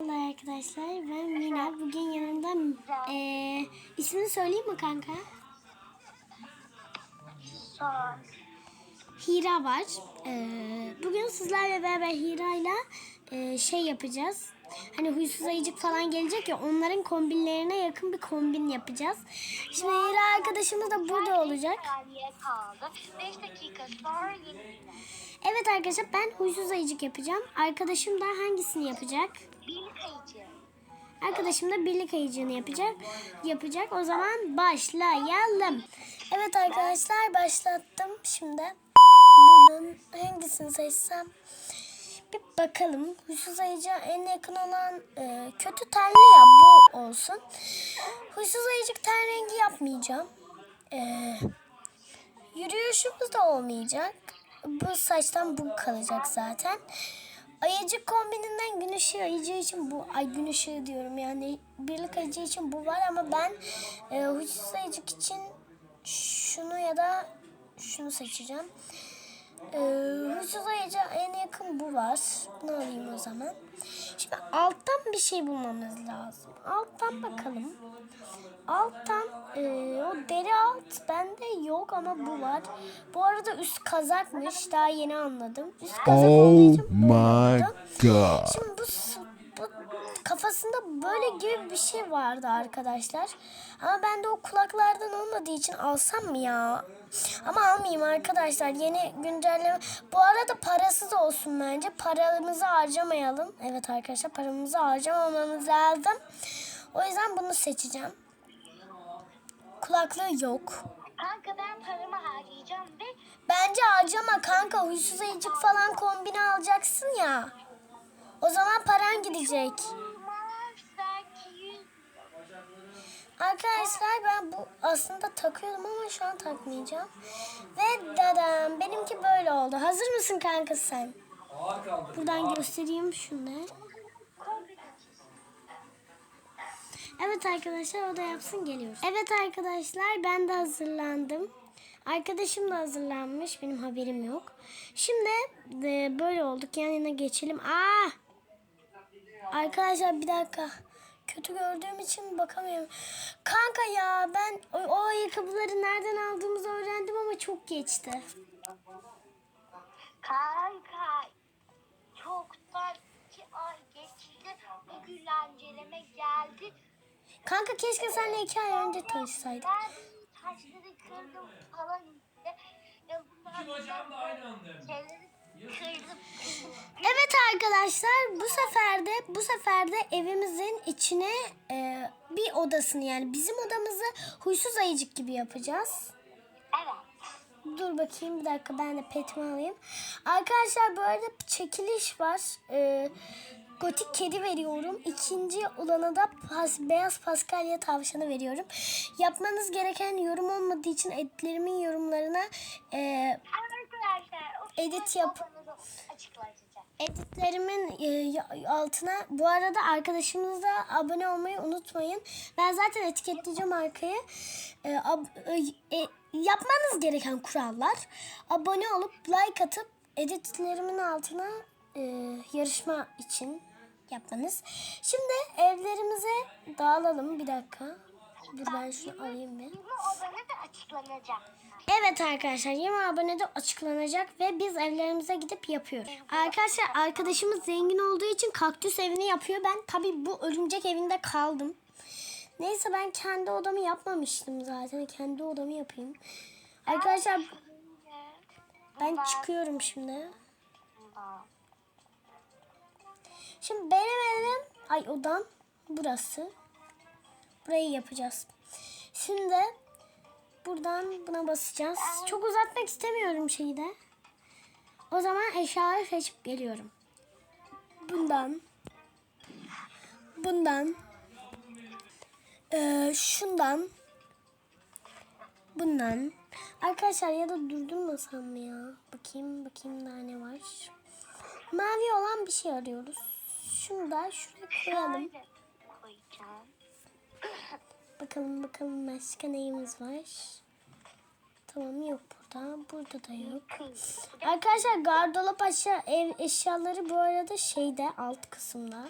Merhaba arkadaşlar ben Mina. Bugün yanımda eee ismini söyleyeyim mi kanka? Hira var. Eee, bugün sizlerle beraber Hira'yla eee, şey yapacağız. Hani huysuz ayıcık falan gelecek ya onların kombinlerine yakın bir kombin yapacağız. Şimdi Hira arkadaşımız da burada olacak. saniye kaldı. 5 dakika sonra yine Evet arkadaşlar ben huysuz ayıcık yapacağım. Arkadaşım da hangisini yapacak? Arkadaşım da birlik ayıcığını yapacak. Yapacak. O zaman başlayalım. Evet arkadaşlar başlattım şimdi. Buradan hangisini seçsem bir bakalım. Huysuz ayıcığa en yakın olan e, kötü tenli ya bu olsun. Huysuz ayıcık ten rengi yapmayacağım. E, yürüyüşümüz de olmayacak. Bu saçtan bu kalacak zaten. Ayıcık kombininden gün ışığı ayıcığı için bu ay gün ışığı diyorum yani birlik ayıcığı için bu var ama ben e, huysuz ayıcık için şunu ya da şunu seçeceğim. E, huysuz ayıcığa en yakın bu var. Bunu alayım o zaman. Şimdi alttan bir şey bulmamız lazım. Alttan bakalım. Alttan e, o deri alt bende yok ama bu var. Bu arada üst kazakmış. Daha yeni anladım. Üst kazak Oh my god. Şimdi bu kafasında böyle gibi bir şey vardı arkadaşlar. Ama bende o kulaklardan olmadığı için alsam mı ya? Ama almayayım arkadaşlar. Yeni güncelleme. Bu arada parasız olsun bence. Paramızı harcamayalım. Evet arkadaşlar paramızı harcamamamız lazım. O yüzden bunu seçeceğim. Kulaklığı yok. Kanka ben paramı harcayacağım ve Bence harcama kanka. Huysuz ayıcık falan kombine alacaksın ya. O zaman paran gidecek. Arkadaşlar ben bu aslında takıyordum ama şu an takmayacağım. Ve dadam benimki böyle oldu. Hazır mısın kanka sen? Buradan göstereyim şunu. Evet arkadaşlar o da yapsın geliyoruz. Evet arkadaşlar ben de hazırlandım. Arkadaşım da hazırlanmış. Benim haberim yok. Şimdi e, böyle olduk. Yan yana geçelim. Aa! Arkadaşlar bir dakika. Kötü gördüğüm için bakamıyorum. Kanka ya ben o, o ayakkabıları nereden aldığımızı öğrendim ama çok geçti. Kanka çoktan iki ay geçti. Bir güncelleme geldi. Kanka keşke seninle iki ay önce tanışsaydık. Ben taşları kırdım falan işte. Ya bunlar da aynı anda şeyleri. Evet arkadaşlar bu sefer de bu sefer de evimizin içine e, bir odasını yani bizim odamızı huysuz ayıcık gibi yapacağız. Evet. Dur bakayım bir dakika ben de petimi alayım. Arkadaşlar bu arada çekiliş var. Ee, gotik kedi veriyorum. İkinci olana da pas, beyaz paskalya tavşanı veriyorum. Yapmanız gereken yorum olmadığı için editlerimin yorumlarına e, Edit yap- editlerimin e, altına bu arada arkadaşımıza abone olmayı unutmayın. Ben zaten etiketleyeceğim arkaya. E, ab- e, e, yapmanız gereken kurallar abone olup like atıp editlerimin altına e, yarışma için yapmanız. Şimdi evlerimize dağılalım bir dakika. Dur ben şunu alayım bir. Açıklanacak. Evet arkadaşlar 20 abone de açıklanacak ve biz evlerimize gidip yapıyoruz. Arkadaşlar arkadaşımız zengin olduğu için kaktüs evini yapıyor. Ben tabii bu örümcek evinde kaldım. Neyse ben kendi odamı yapmamıştım zaten. Kendi odamı yapayım. Arkadaşlar ben çıkıyorum şimdi. Şimdi benim evim, ay odam burası. Burayı yapacağız. Şimdi buradan buna basacağız. Çok uzatmak istemiyorum şeyi de. O zaman eşyaları seçip geliyorum. Bundan. Bundan. Ee, şundan. Bundan. Arkadaşlar ya da durdurmasam mı ya? Bakayım bakayım daha ne var. Mavi olan bir şey arıyoruz. Şunu da şuraya koyalım. Bakalım bakalım başka neyimiz var. Tamam yok burada. Burada da yok. Arkadaşlar gardırop aşağı ev eşyaları bu arada şeyde alt kısımda.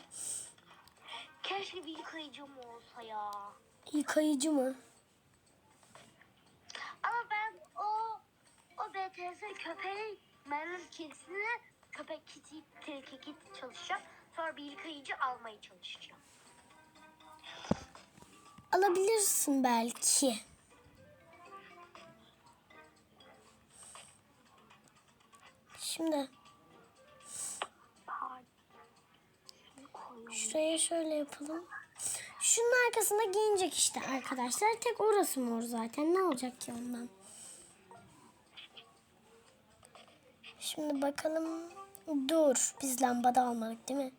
Keşke bir yıkayıcım olsa ya. Yıkayıcı mı? Ama ben o o BTS köpeği Merlin kedisine köpek kiti tilki kiti çalışacağım. Sonra bir yıkayıcı almaya çalışacağım. Alabilirsin belki. Şimdi şuraya şöyle yapalım. Şunun arkasında giyinecek işte arkadaşlar. Tek orası mor zaten. Ne olacak ki ondan? Şimdi bakalım. Dur. Biz lambada almadık değil mi?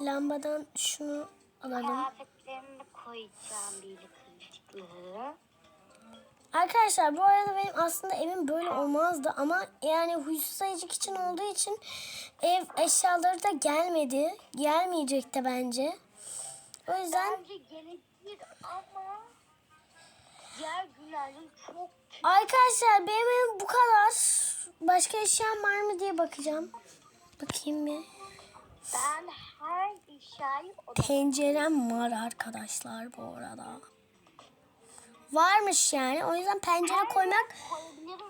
Lambadan şunu alalım. De koyacağım bir yıkayıcılığı. Arkadaşlar bu arada benim aslında evim böyle olmazdı ama yani huysuz ayıcık için olduğu için ev eşyaları da gelmedi. Gelmeyecek de bence. O yüzden Bence gelecek ama diğer çok arkadaşlar benim evim bu kadar. Başka eşyam var mı diye bakacağım. Bakayım bir. Ben her odama Tencerem var arkadaşlar bu arada. Varmış yani. O yüzden pencere koymak.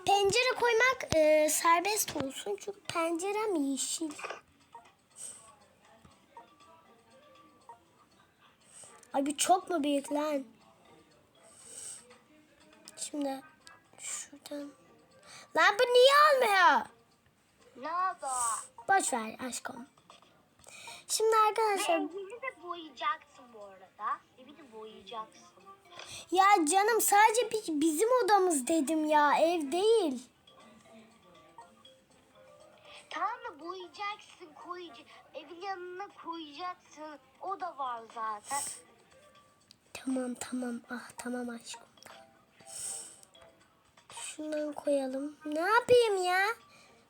Pencere koymak e, serbest olsun çünkü pencerem yeşil. Ay bu çok mu büyük lan? Şimdi şuradan. Lan bu niye olmuyor? Ne oldu? Boş ver aşkım. Şimdi arkadaşlar Evini de boyayacaksın bu arada. Evi de boyayacaksın. ya canım sadece bi- bizim odamız dedim ya ev değil. Tamam mı boyayacaksın koyacaksın. Evin yanına koyacaksın. O da var zaten. Tamam tamam ah tamam aşkım. Şundan koyalım. Ne yapayım ya?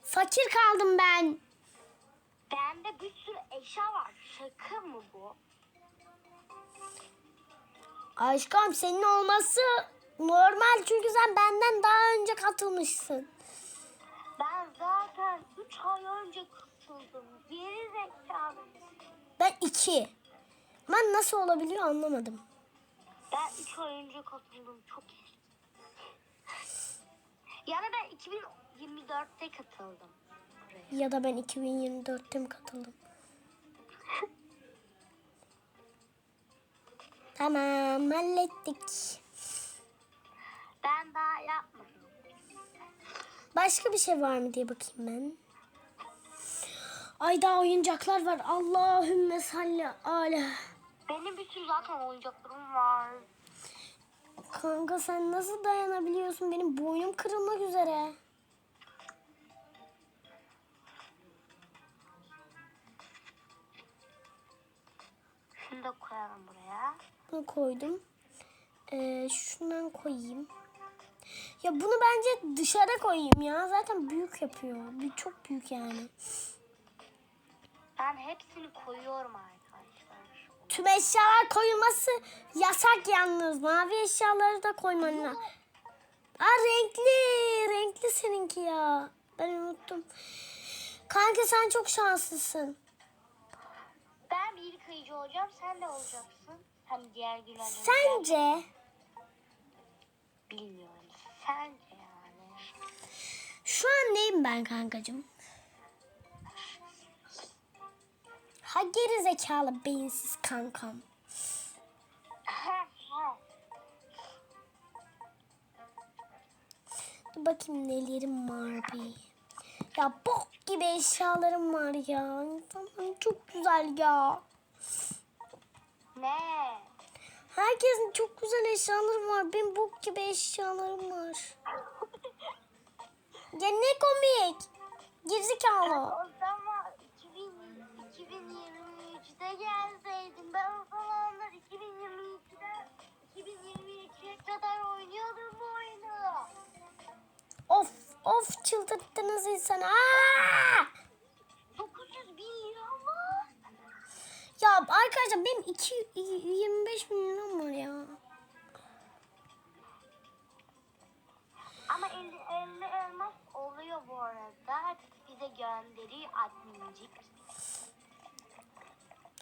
Fakir kaldım ben. Bende bir sürü eşya var. Şaka mı bu? Aşkım senin olması normal çünkü sen benden daha önce katılmışsın. Ben zaten 3 ay önce katıldım. Geri zekalı. Ben iki. Ben nasıl olabiliyor anlamadım. Ben 3 ay önce katıldım. Çok iyi. Yani ben 2024'te katıldım. Ya da ben 2024'te mi katıldım? tamam hallettik. Ben daha yapmadım. Başka bir şey var mı diye bakayım ben. Ay daha oyuncaklar var. Allahümme salli ala. Benim sürü zaten oyuncaklarım var. Kanka sen nasıl dayanabiliyorsun? Benim boynum kırılmak üzere. Şunu da koyalım buraya. Bunu koydum. Ee, şundan koyayım. Ya bunu bence dışarı koyayım ya. Zaten büyük yapıyor. Bir çok büyük yani. Ben hepsini koyuyorum arkadaşlar. Tüm eşyalar koyulması yasak yalnız. Mavi eşyaları da koyman lazım. Aa renkli. Renkli seninki ya. Ben unuttum. Kanka sen çok şanslısın. Ben bir yıkayıcı olacağım. Sen de olacaksın. Hem diğer gülenler. Sence Bilmiyorum. Sence yani. şu an neyim ben kankacığım? Ha geri zekalı beyinsiz kankam. Dur bakayım nelerim var bir. Ya bok gibi eşyalarım var ya. Tamam, çok güzel ya. Ne? Herkesin çok güzel eşyaları var. Benim bok gibi eşyalarım var. Ya ne komik. Gerizekalı. O zaman 2000, 2023'te gelseydin ben o zamanlar 2023'te 2023'e kadar oynuyordum bu oyunu. Of of çıldırttınız insanı. Aa! Ya arkadaşlar benim 2 25 milyon var ya. Ama 50, 50 elmas oluyor bu arada. Bize gönderiyor admincik.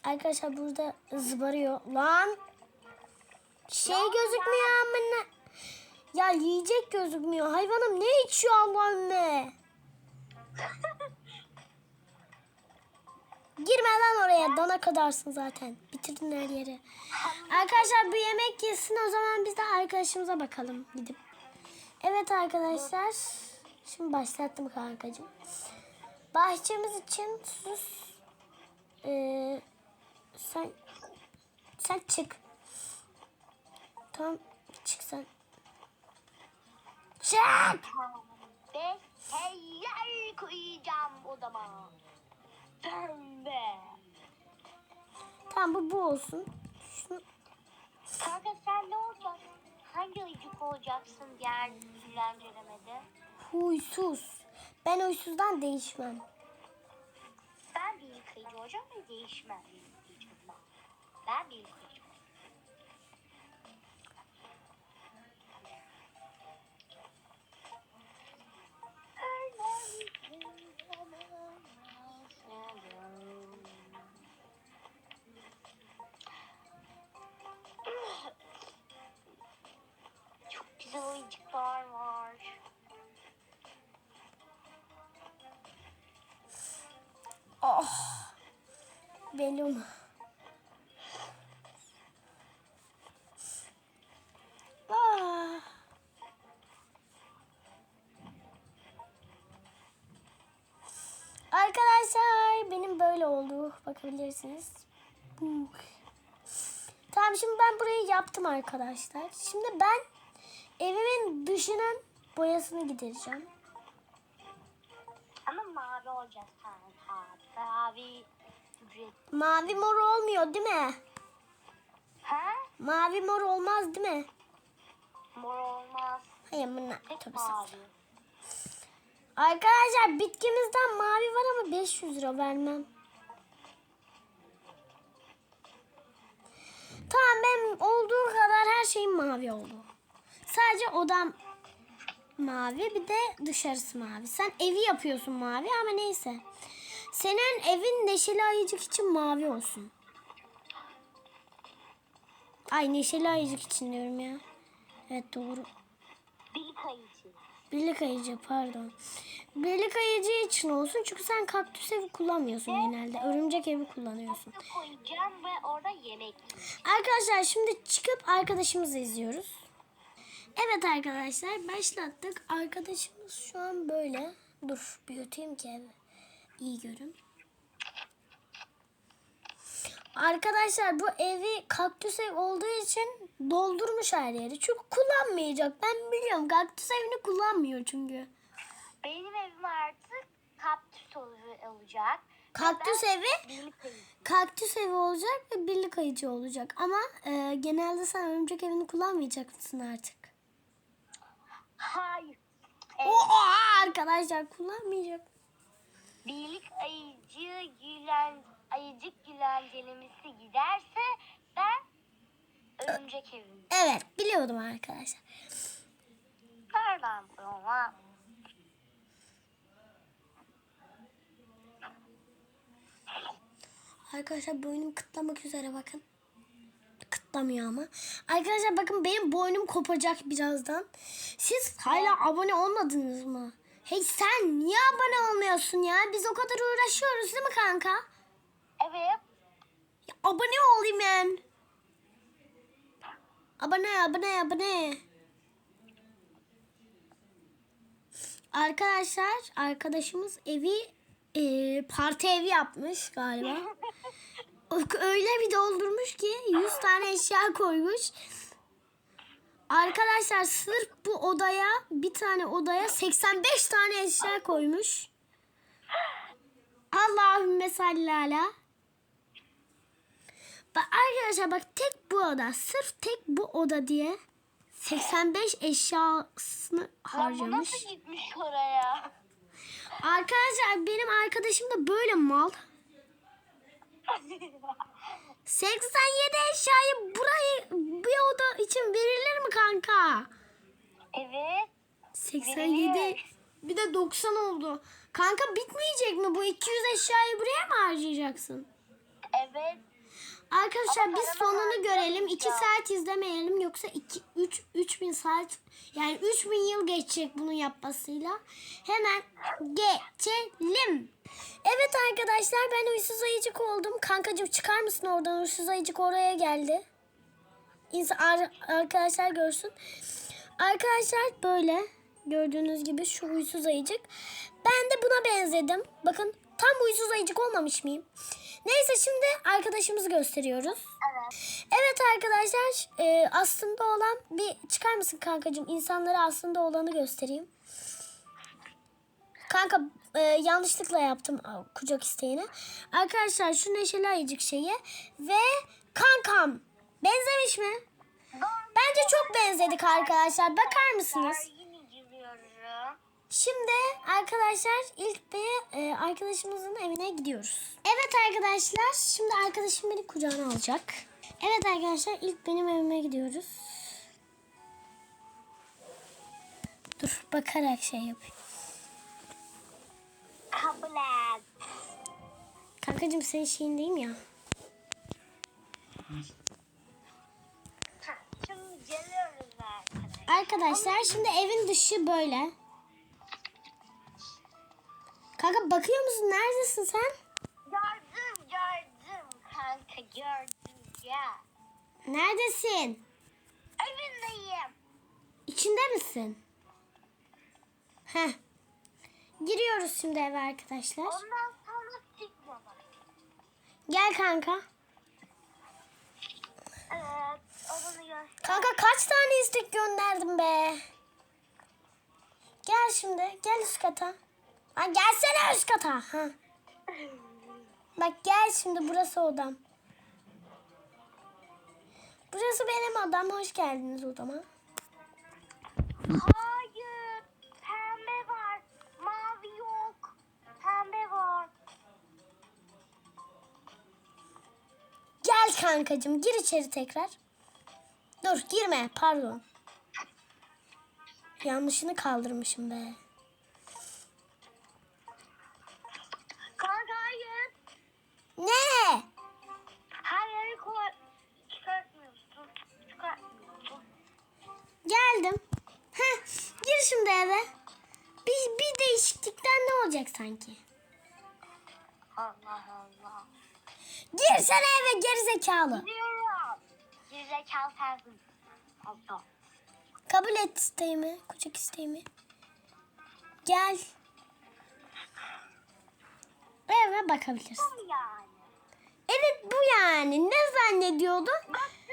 Arkadaşlar burada zıbarıyor. Lan. Şey gözükmüyor amına. Ya yiyecek gözükmüyor. Hayvanım ne içiyor Allah'ım ne? Girme lan oraya. Dana kadarsın zaten. Bitirdin her yeri. Arkadaşlar bu yemek yesin o zaman biz de arkadaşımıza bakalım gidip. Evet arkadaşlar. Şimdi başlattım kankacığım. Bahçemiz için sus. Ee, sen sen çık. Tamam çık sen. Çık. Ve heyyel koyacağım odama. Pembe. Tamam bu bu olsun. Şunu, Kanka sen ne olacaksın? Hangi ayıcık olacaksın diğer dilencelemede? huysuz. Ben huysuzdan değişmem. Ben bir yıkayıcı olacağım ve değişmem. Ben bir yıkayıcı güzel oyuncaklar var. Oh. Benim. Ah. Arkadaşlar benim böyle oldu. Bakabilirsiniz. Tamam şimdi ben burayı yaptım arkadaşlar. Şimdi ben evimin dışının boyasını gidereceğim. Ama mavi olacak kanka. Mavi. Mavi mor olmuyor değil mi? Ha? Mavi mor olmaz değil mi? Mor olmaz. Hayır bunlar. Tabii mavi. Arkadaşlar bitkimizden mavi var ama 500 lira vermem. Tamam benim olduğu kadar her şeyim mavi oldu. Sadece odam mavi bir de dışarısı mavi. Sen evi yapıyorsun mavi ama neyse. Senin evin neşeli ayıcık için mavi olsun. Ay neşeli ayıcık için diyorum ya. Evet doğru. Bir kayıcı. Birlik ayıcı pardon. Birlik ayıcı için olsun çünkü sen kaktüs evi kullanmıyorsun genelde. Örümcek evi kullanıyorsun. koyacağım ve orada yemek. Arkadaşlar şimdi çıkıp arkadaşımızı izliyoruz. Evet arkadaşlar başlattık. Arkadaşımız şu an böyle. Dur büyüteyim ki evi. iyi görün. Arkadaşlar bu evi kaktüs ev olduğu için doldurmuş her yeri. Çünkü kullanmayacak. Ben biliyorum kaktüs evini kullanmıyor çünkü. Benim evim artık kaktüs ol- olacak. Kaktüs evi kaktüs evi olacak ve birlik ayıcı olacak. Ama e, genelde sen örümcek evini kullanmayacak mısın artık? Hayır. Oha arkadaşlar kullanmayacak. Birlik ayıcı gülen ayıcık gülencelemesi giderse ben örümcek evim. Evet biliyordum arkadaşlar. Nereden bulma? Arkadaşlar boynum kıtlamak üzere bakın. Kıtlamıyor ama. Arkadaşlar bakın benim boynum kopacak birazdan. Siz hala abone olmadınız mı? Hey sen niye abone olmuyorsun ya? Biz o kadar uğraşıyoruz değil mi kanka? Evet. Ya, abone olayım ben. Abone abone abone. Arkadaşlar arkadaşımız evi e, parti evi yapmış galiba. Öyle bir doldurmuş ki 100 tane eşya koymuş. Arkadaşlar sırf bu odaya bir tane odaya 85 tane eşya koymuş. Allahümme salli ala. Bak arkadaşlar bak tek bu oda. Sırf tek bu oda diye 85 eşyasını Lan bu harcamış. nasıl gitmiş oraya? Arkadaşlar benim arkadaşım da böyle mal. 87 eşyayı burayı bir oda için verilir mi kanka? evet. 87 Verilir. bir de 90 oldu. Kanka bitmeyecek mi bu 200 eşyayı buraya mı harcayacaksın? Evet. Arkadaşlar Ama biz sonunu görelim. 2 harcamayacağım. saat izlemeyelim yoksa 2 3 3000 saat yani 3000 yıl geçecek bunun yapmasıyla. Hemen geçelim. Evet arkadaşlar ben uysuz ayıcık oldum. Kankacığım çıkar mısın oradan? Uysuz ayıcık oraya geldi. İnsan, ar- arkadaşlar görsün. Arkadaşlar böyle gördüğünüz gibi şu huysuz ayıcık. Ben de buna benzedim. Bakın tam huysuz ayıcık olmamış mıyım? Neyse şimdi arkadaşımızı gösteriyoruz. Evet. Evet arkadaşlar e, aslında olan bir çıkar mısın kankacığım? İnsanlara aslında olanı göstereyim. Kanka e, yanlışlıkla yaptım kucak isteğini. Arkadaşlar şu neşeli ayıcık şeyi ve kankam benzemiş mi? Bence çok benzedik arkadaşlar. Bakar mısınız? Şimdi arkadaşlar ilk bir e, arkadaşımızın evine gidiyoruz. Evet arkadaşlar şimdi arkadaşım beni kucağına alacak. Evet arkadaşlar ilk benim evime gidiyoruz. Dur bakarak şey yapayım. Kabul et. Kankacığım senin şeyin değil mi ya? Ha, Şimdi geliyoruz arkadaşlar. Arkadaşlar şimdi evin dışı böyle. Kanka bakıyor musun? Neredesin sen? Gördüm gördüm kanka gördüm ya. Neredesin? Evindeyim. İçinde misin? Heh. Giriyoruz şimdi eve arkadaşlar. Ondan sonra çıkma bak. Gel kanka. Evet onu göster. Kanka kaç tane istek gönderdim be. Gel şimdi. Gel üst kata. Ha, gelsene üst kata. Ha. Bak gel şimdi burası odam. Burası benim odam. Hoş geldiniz odama. Hayır. Pembe var. Mavi yok. Pembe var. Gel kankacığım. Gir içeri tekrar. Dur girme. Pardon. Yanlışını kaldırmışım be. Kanka hayır. Ne? Her yeri koy. Çıkartmıyorsun. Çıkartmıyorsun. Geldim. Heh, gir şimdi eve. Bir, bir değişiklikten ne olacak sanki? Allah Allah. Girsene eve gerizekalı. Biliyorum. Gerizekalı sensin. Allah. Kabul et isteğimi, kucak isteğimi. Gel. Eve bakabilirsin. Bu yani. Evet bu yani. Ne zannediyordun?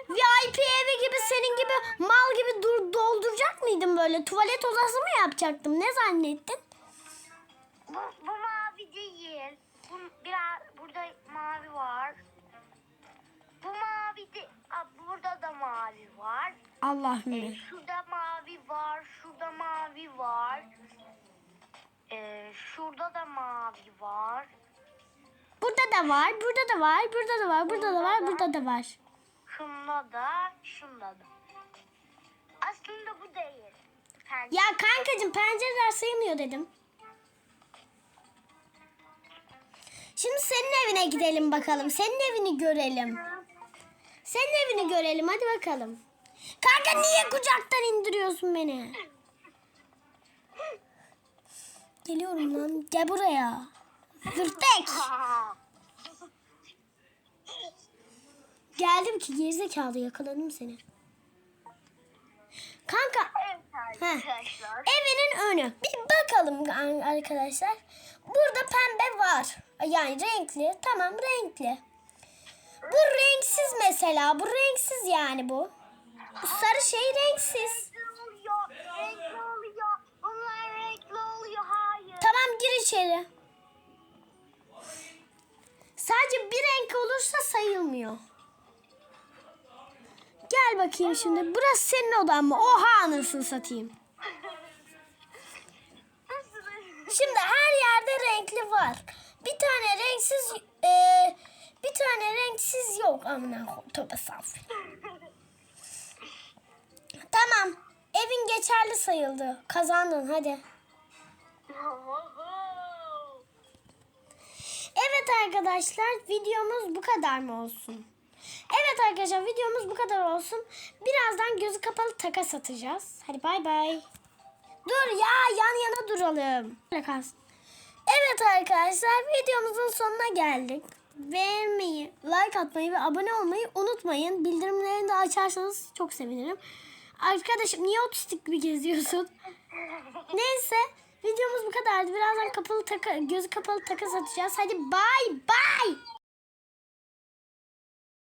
VIP evi gibi senin gibi mal gibi dur, dolduracak mıydım böyle? Tuvalet odası mı yapacaktım? Ne zannettin? Bu, bu mavi değil. Bu, biraz burada mavi var. Bu mavi de, burada da mavi var. Allah'ım. Ee, şurada mavi var, şurada mavi var. Ee, şurada da mavi var. Burada da var, burada da var, burada da var, burada da var, burada da var. Şunda da, şunda da. Aslında bu değil. Pencere. Ya kankacığım pencereler sayılmıyor dedim. Şimdi senin evine gidelim bakalım. Senin evini görelim. Senin evini görelim hadi bakalım. Kanka niye kucaktan indiriyorsun beni? Geliyorum lan. Gel buraya. Zırtek. Aa, Geldim ki gerizekalı yakaladım seni. Kanka Evet arkadaşlar. Evinin önü. Bir bakalım arkadaşlar. Burada pembe var. Yani renkli. Tamam renkli. Bu renksiz mesela. Bu renksiz yani bu. Bu sarı şey renksiz. Renkli oluyor, renkli oluyor. Bunlar renkli oluyor, hayır. Tamam gir içeri. Sadece bir renk olursa sayılmıyor. Gel bakayım şimdi. Burası senin odan mı? Oha anasını satayım. Şimdi her yerde renkli var. Bir tane renksiz e, bir tane renksiz yok. Amına tövbe saf. Tamam. Evin geçerli sayıldı. Kazandın hadi. Evet arkadaşlar videomuz bu kadar mı olsun? Evet arkadaşlar videomuz bu kadar olsun. Birazdan gözü kapalı taka satacağız. Hadi bay bay. Dur ya yan yana duralım. Evet arkadaşlar videomuzun sonuna geldik. Beğenmeyi, like atmayı ve abone olmayı unutmayın. Bildirimlerini de açarsanız çok sevinirim. Arkadaşım niye otistik gibi geziyorsun? Neyse videomuz bu kadardı. Birazdan kapalı taka, gözü kapalı taka satacağız. Hadi bay bay.